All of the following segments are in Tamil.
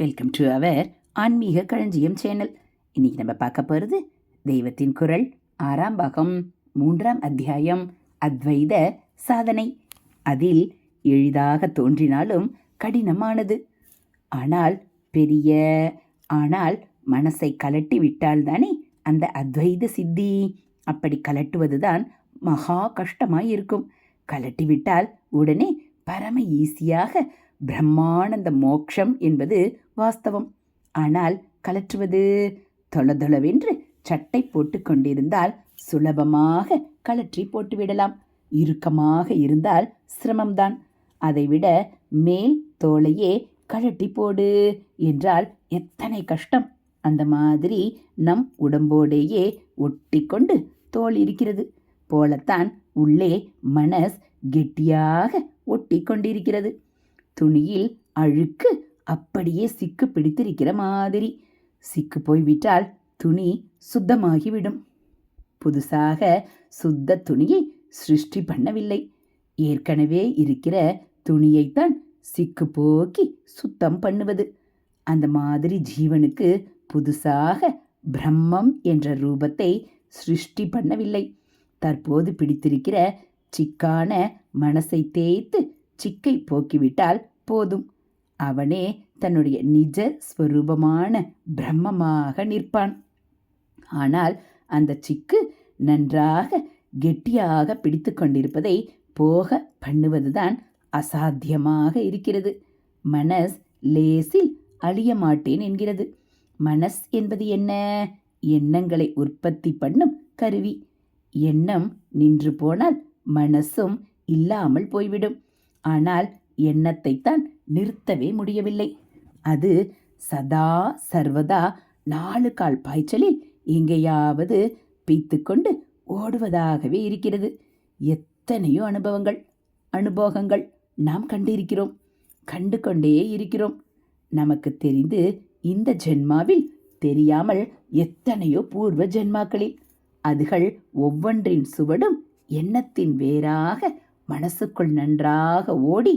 வெல்கம் டு அவர் ஆன்மீக களஞ்சியம் சேனல். இன்னைக்கு நம்ம பார்க்க போகிறது தெய்வத்தின் குரல் ஆறாம் பாகம் மூன்றாம் அத்தியாயம் அத்வைத சாதனை. அதில் எளிதாக தோன்றினாலும் கடினமானது. ஆனால் பெரிய ஆனால் மனசை கலட்டி விட்டால்தானே அந்த அத்வைத சித்தி? அப்படி கலட்டுவதுதான் மகா கஷ்டமாய் இருக்கும் கலட்டி விட்டால் உடனே பரம ஈஸியாக பிரம்மானந்த மோக்ஷம் என்பது வாஸ்தவம். ஆனால் கலற்றுவது தொளதொளவென்று சட்டை போட்டு கொண்டிருந்தால் சுலபமாக கலற்றி போட்டுவிடலாம். இறுக்கமாக இருந்தால் சிரமம்தான். அதைவிட மேல் தோலையே கழட்டி போடு என்றால் எத்தனை கஷ்டம். அந்த மாதிரி நம் உடம்போடேயே ஒட்டி கொண்டு தோல் இருக்கிறது. போலத்தான் உள்ளே மனஸ் கெட்டியாக ஒட்டி கொண்டிருக்கிறது துணியில் அழுக்கு அப்படியே சிக்கு பிடித்திருக்கிற மாதிரி. சிக்கு போய்விட்டால் துணி சுத்தமாகிவிடும். புதுசாக சுத்த துணியை சிருஷ்டி பண்ணவில்லை. ஏற்கனவே இருக்கிற துணியைத்தான் சிக்கு போக்கி சுத்தம் பண்ணுவது. அந்த மாதிரி ஜீவனுக்கு புதுசாக பிரம்மம் என்ற ரூபத்தை சிருஷ்டி பண்ணவில்லை. தற்போது பிடித்திருக்கிற சிக்கான மனசை தேய்த்து சிக்கை போக்கிவிட்டால் போதும். அவனே தன்னுடைய நிஜ ஸ்வரூபமான பிரம்மமாக நிற்பான். ஆனால் அந்த சிக்கு நன்றாக கெட்டியாக பிடித்து கொண்டிருப்பதை போக பண்ணுவதுதான் அசாத்தியமாக இருக்கிறது. மனஸ் லேசில் அழிய மாட்டேன் என்கிறது. மனஸ் என்பது என்ன? எண்ணங்களை உற்பத்தி பண்ணும் கருவி. எண்ணம் நின்று போனால் மனசும் இல்லாமல் போய்விடும். ஆனால் எண்ணத்தைத்தான் நிறுத்தவே முடியவில்லை. அது சதா சர்வதா நாலு கால் பாய்ச்சலில் எங்கேயாவது பீத்துக்கொண்டு ஓடுவதாகவே இருக்கிறது. எத்தனையோ அனுபவங்கள் அனுபவங்கள் நாம் கண்டிருக்கிறோம் கண்டு கொண்டே இருக்கிறோம். நமக்கு தெரிந்து இந்த ஜென்மாவில் தெரியாமல் எத்தனையோ பூர்வ ஜென்மாக்களில் அதுகள் ஒவ்வொன்றின் சுவடும் எண்ணத்தின் வேறாக மனசுக்குள் நன்றாக ஓடி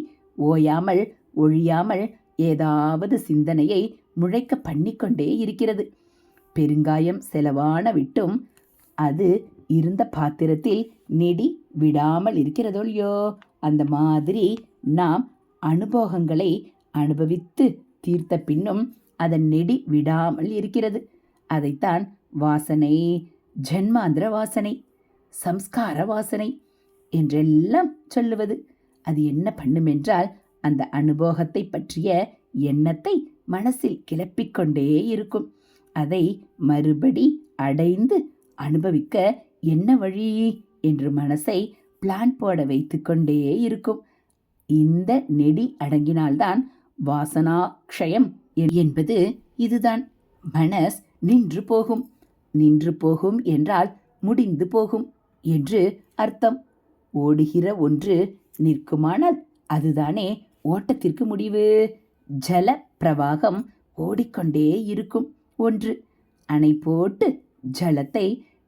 ஓயாமல் ஒழியாமல் ஏதாவது சிந்தனையை முழைக்க பண்ணிக்கொண்டே இருக்கிறது. பெருங்காயம் செலவான விட்டும் அது இருந்த பாத்திரத்தில் நெடி விடாமல் இருக்கிறதோல்லையோ அந்த மாதிரி நாம் அனுபவங்களை அனுபவித்து தீர்த்த பின்னும் அதன் நெடி விடாமல் இருக்கிறது. அதைத்தான் வாசனை ஜென்மாந்திர வாசனை சம்ஸ்கார வாசனை என்றெல்லாம் சொல்லுவது. அது என்ன பண்ணுமென்றால் அந்த அனுபோகத்தை பற்றிய எண்ணத்தை மனசில் கிளப்பிக்கொண்டே இருக்கும். அதை மறுபடி அடைந்து அனுபவிக்க என்ன வழி என்று மனசை பிளான் போட வைத்துக்கொண்டே இருக்கும். இந்த நெடி அடங்கினால்தான் வாசனாக்ஷயம் என்பது இதுதான். மனஸ் நின்று போகும். நின்று போகும் என்றால் முடிந்து போகும் என்று அர்த்தம். ஓடுகிற ஒன்று நிற்குமானால் அதுதானே ஓட்டத்திற்கு முடிவு. ஜல பிரவாகம் ஓடிக்கொண்டே இருக்கும் ஒன்று. அணை போட்டு ஜலத்தை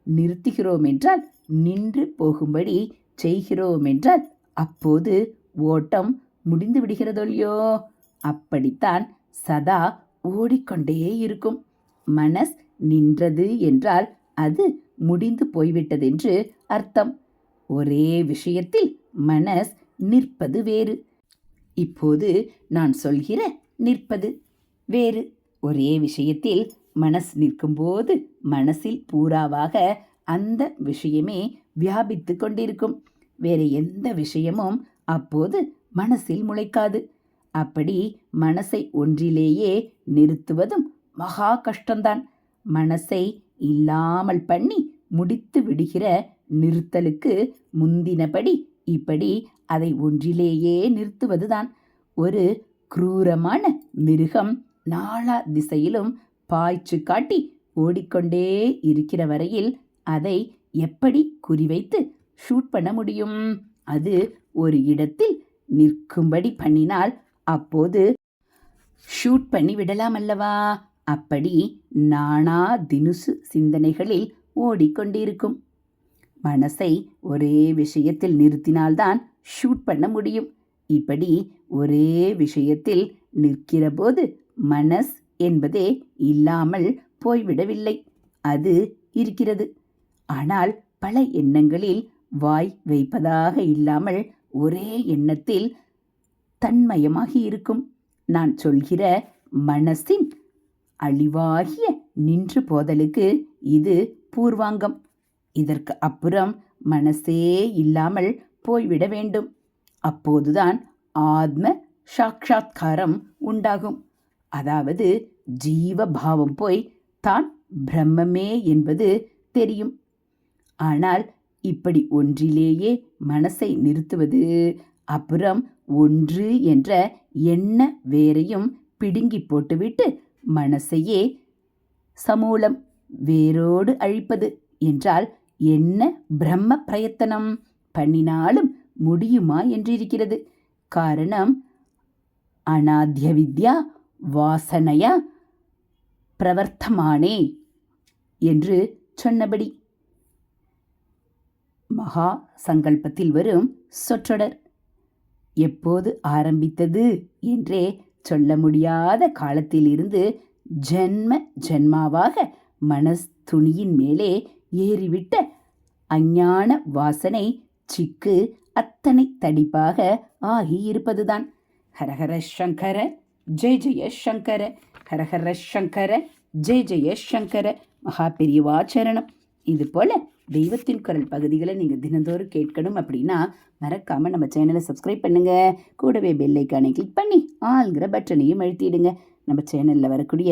நிறுத்துகிறோம் என்றால் நின்று போகும்படி செய்கிறோம் என்றால் அப்போது ஓட்டம் முடிந்து விடுகிறதொல்லையோ அப்படித்தான் சதா ஓடிக்கொண்டே இருக்கும். மனஸ் நின்றது என்றால் அது முடிந்து போய்விட்டதென்று அர்த்தம். ஒரே விஷயத்தில் மனஸ் நிற்பது வேறு. இப்போது நான் சொல்கிற நிற்பது வேறு. ஒரே விஷயத்தில் மனஸ் நிற்கும்போது மனசில் பூராவாக அந்த விஷயமே வியாபித்து கொண்டிருக்கும். வேறு எந்த விஷயமும் அப்போது மனசில் முளைக்காது. அப்படி மனசை ஒன்றிலேயே நிறுத்துவதும் மகா கஷ்டம்தான். மனசை இல்லாமல் பண்ணி முடித்து விடுகிற நிறுத்தலுக்கு முந்தினபடி இப்படி அதை ஒன்றிலேயே நிறுத்துவதுதான். ஒரு குரூரமான மிருகம் நாலா திசையிலும் பாய்ச்சு காட்டி ஓடிக்கொண்டே இருக்கிற வரையில் அதை எப்படி குறிவைத்து ஷூட் பண்ண முடியும்? அது ஒரு இடத்தில் நிற்கும்படி பண்ணினால் அப்போது ஷூட் பண்ணி விடலாம் அல்லவா? அப்படி நானா தினுசு சிந்தனைகளில் ஓடிக்கொண்டிருக்கும். மனசை ஒரே விஷயத்தில் நிறுத்தினால்தான் ஷூட் பண்ண முடியும். இப்படி ஒரே விஷயத்தில் நிற்கிறபோது மனஸ் என்பதே இல்லாமல் போய்விடவில்லை. அது இருக்கிறது. ஆனால் பல எண்ணங்களில் வாய் வைப்பதாக இல்லாமல் ஒரே எண்ணத்தில் தன்மயமாகி இருக்கும். நான் சொல்கிற மனசின் அழிவாகிய நின்று போதலுக்கு இது பூர்வாங்கம். இதற்கு அப்புறம் மனசே இல்லாமல் போய்விட வேண்டும். அப்போதுதான் ஆத்ம சாட்சா்காரம் உண்டாகும். அதாவது ஜீவபாவம் போய் தான் பிரம்மமே என்பது தெரியும். ஆனால் இப்படி ஒன்றிலேயே மனசை நிறுத்துவது அப்புறம் ஒன்று என்ற எண்ண வேரையும் பிடுங்கி போட்டுவிட்டு மனசையே சமூலம் வேரோடு அழிப்பது என்றால் என்ன பிரம்ம பிரயத்தனம்? பண்ணினாலும் முடியுமா என்றிருக்கிறது. காரணம் அனாத்திய வித்யா வாசனையா? பிரவர்த்தமானே என்று சொன்னபடி. மகா சங்கல்பத்தில் வரும் சொற்றொடர். எப்போது ஆரம்பித்தது என்றே சொல்ல முடியாத காலத்திலிருந்து ஜென்ம ஜென்மாவாக மனஸ் துணியின் மேலே ஏறிவிட்ட அஞ்ஞான வாசனை சிக்கு அத்தனை தடிப்பாக ஆகியிருப்பதுதான். ஹரஹர சங்கர ஜெய ஜெய சங்கர ஹரஹர சங்கர ஜெய ஜெய சங்கர மகா பெரியவாச்சரணம் இது போல் தெய்வத்தின் குரல் பகுதிகளை நீங்கள் தினந்தோறும் கேட்கணும் அப்படின்னா மறக்காமல் நம்ம சேனலை சப்ஸ்கிரைப் பண்ணுங்கள் கூடவே பெல்லைக்கானை கிளிக் பண்ணி ஆள்கிற பட்டனையும் அழுத்திடுங்க. நம்ம சேனலில் வரக்கூடிய